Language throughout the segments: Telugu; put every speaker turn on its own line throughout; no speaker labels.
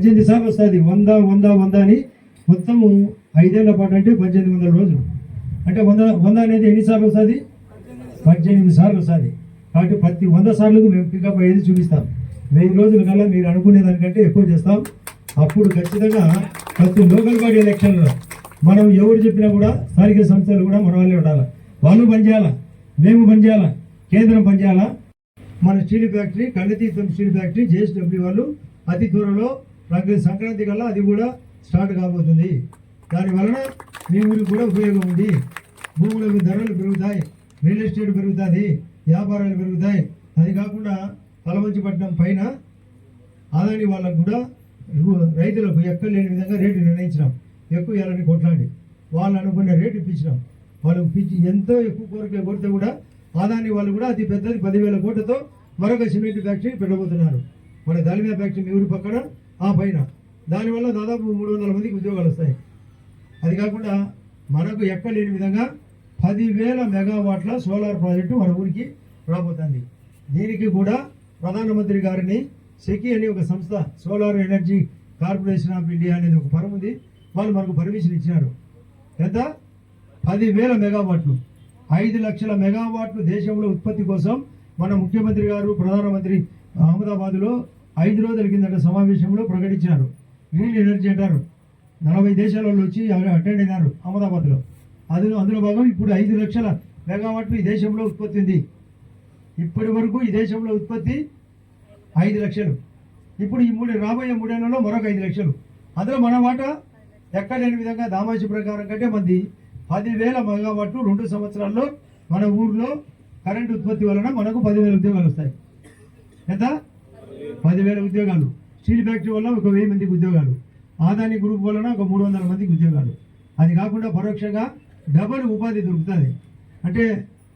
పద్దెనిమిది సార్లు వస్తుంది. వంద వంద వంద అని మొత్తము ఐదేళ్ళ పాటు అంటే పద్దెనిమిది వందల రోజులు. అంటే వంద వంద అనేది ఎన్నిసార్లు వస్తుంది? పద్దెనిమిది సార్లు వస్తుంది. కాబట్టి ప్రతి వంద సార్లకు మేము పికప్ అయ్యేది చూపిస్తాం. వెయ్యి రోజుల కల్లా మీరు అనుకునే దానికంటే ఎక్కువ చేస్తాం. అప్పుడు ఖచ్చితంగా ప్రతి లోకల్ బాడీ ఎలక్షన్లో మనం ఎవరు చెప్పినా కూడా స్థానిక సంస్థలు కూడా మన వాళ్ళే ఉండాలి? వాళ్ళు పనిచేయాలా మేము పనిచేయాలా కేంద్రం పనిచేయాలా మన స్టీల్ ఫ్యాక్టరీ కండతీర్థం స్టీల్ ఫ్యాక్టరీ జేఎస్డబ్ల్యూ వాళ్ళు అతి త్వరలో ప్రతి సంక్రాంతి కల్లా అది కూడా స్టార్ట్ కాబోతుంది. దాని వలన మీ ఊరికి కూడా ఉపయోగం ఉంది. భూములకు ధరలు పెరుగుతాయి రియల్ ఎస్టేట్ పెరుగుతుంది వ్యాపారాలు పెరుగుతాయి. అది కాకుండా పలమంచిపట్నం పైన ఆదాని వాళ్ళకు కూడా రైతులకు ఎక్కడ లేని విధంగా రేటు నిర్ణయించినాం. ఎక్కువ ఇవ్వాలని కొట్లాడి వాళ్ళు అనుకునే రేటు ఇప్పించినాం. వాళ్ళకు పిచ్చి ఎంతో ఎక్కువ కోరిక కోరితే కూడా ఆదాని వాళ్ళు కూడా అతి పెద్దది పదివేల కోట్లతో మరొక సిమెంట్ ఫ్యాక్టరీ పెట్టబోతున్నారు. మన దాలిమా ఫ్యాక్టరీ మీ ఊరి పక్కన ఆ పైన. దానివల్ల దాదాపు మూడు వందల మందికి ఉద్యోగాలు వస్తాయి. అది కాకుండా మనకు ఎక్కడ లేని విధంగా పదివేల మెగావాట్ల సోలార్ ప్రాజెక్టు మన ఊరికి రాబోతుంది. దీనికి కూడా ప్రధానమంత్రి గారిని సెకి అనే ఒక సంస్థ solar energy corporation of India అనేది ఒక పరం ఉంది. వాళ్ళు మనకు పర్మిషన్ ఇచ్చినారు. ఎంత? పదివేల మెగావాట్లు. ఐదు లక్షల మెగావాట్లు దేశంలో ఉత్పత్తి కోసం మన ముఖ్యమంత్రి గారు ప్రధానమంత్రి అహ్మదాబాద్లో ఐదు రోజుల కిందట సమావేశంలో ప్రకటించారు గ్రీన్ ఎనర్జీ అంటారు. నలభై దేశాల వాళ్ళు వచ్చి అటెండ్ అయినారు అహ్మదాబాద్లో. అది అందులో భాగం ఇప్పుడు ఐదు లక్షల మెగావాట్లు ఈ దేశంలో ఉత్పత్తి ఉంది. ఇప్పటి వరకు ఈ దేశంలో ఉత్పత్తి ఐదు లక్షలు. ఇప్పుడు ఈ మూడు రాబోయే మూడేళ్ళలో మరొక ఐదు లక్షలు. అందులో మన వాటా ఎక్కడ లేని విధంగా దామాషి ప్రకారం కంటే మంది పదివేల మెగావాట్లు రెండు సంవత్సరాల్లో మన ఊర్లో కరెంటు ఉత్పత్తి వలన మనకు పదివేల ఉద్యోగాలు వస్తాయి. ఎంత? పదివేల ఉద్యోగాలు. స్టీల్ ఫ్యాక్టరీ వల్ల ఒక వెయ్యి మందికి ఉద్యోగాలు. ఆదాని గ్రూప్ వలన ఒక మూడు వందల మందికి ఉద్యోగాలు. అది కాకుండా పరోక్షంగా డబల్ ఉపాధి దొరుకుతుంది. అంటే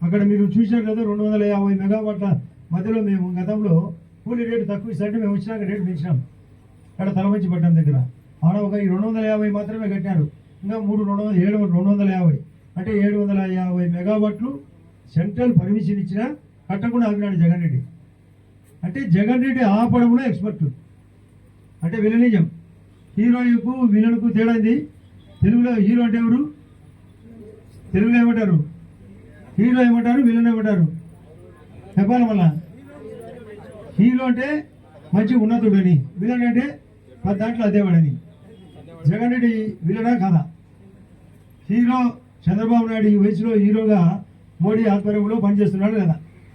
అక్కడ మీరు చూసినారు కదా రెండు వందల యాభై మెగావాట్ల మధ్యలో మేము గతంలో కూలీ రేటు తక్కువ ఇస్తారంటే మేము వచ్చినాక రేటు పెంచినాం. అక్కడ తలమంచి పట్టణం దగ్గర. ఆడ ఒక ఈ రెండు వందల యాభై మాత్రమే కట్టారు ఇంకా మూడు రెండు వందల ఏడు రెండు వందల యాభై. అంటే ఏడు వందల యాభై మెగావాట్లు సెంట్రల్ పర్మిషన్ ఇచ్చినా కట్టకుండా ఆపినాడు జగన్ రెడ్డి. అంటే జగన్ రెడ్డి ఆపడంలో ఎక్స్పర్ట్ అంటే విలనిజం హీరోయిన్కు విలన్కు తేడాంది తెలుగులో హీరో అంటే ఎవరు? తెలుగులో ఏమంటారు? హీరో ఏమంటారు? విలన్ ఏమంటారు? చెప్పాలి మళ్ళా? హీరో అంటే మంచి ఉన్నతుడని. విలన్ అంటే పది దాంట్లో అదేవాడని. జగన్ రెడ్డి విలనా కాదా? హీరో చంద్రబాబు నాయుడు ఈ వయసులో హీరోగా మోడీ ఆధ్వర్యంలో పనిచేస్తున్నాడు కదా.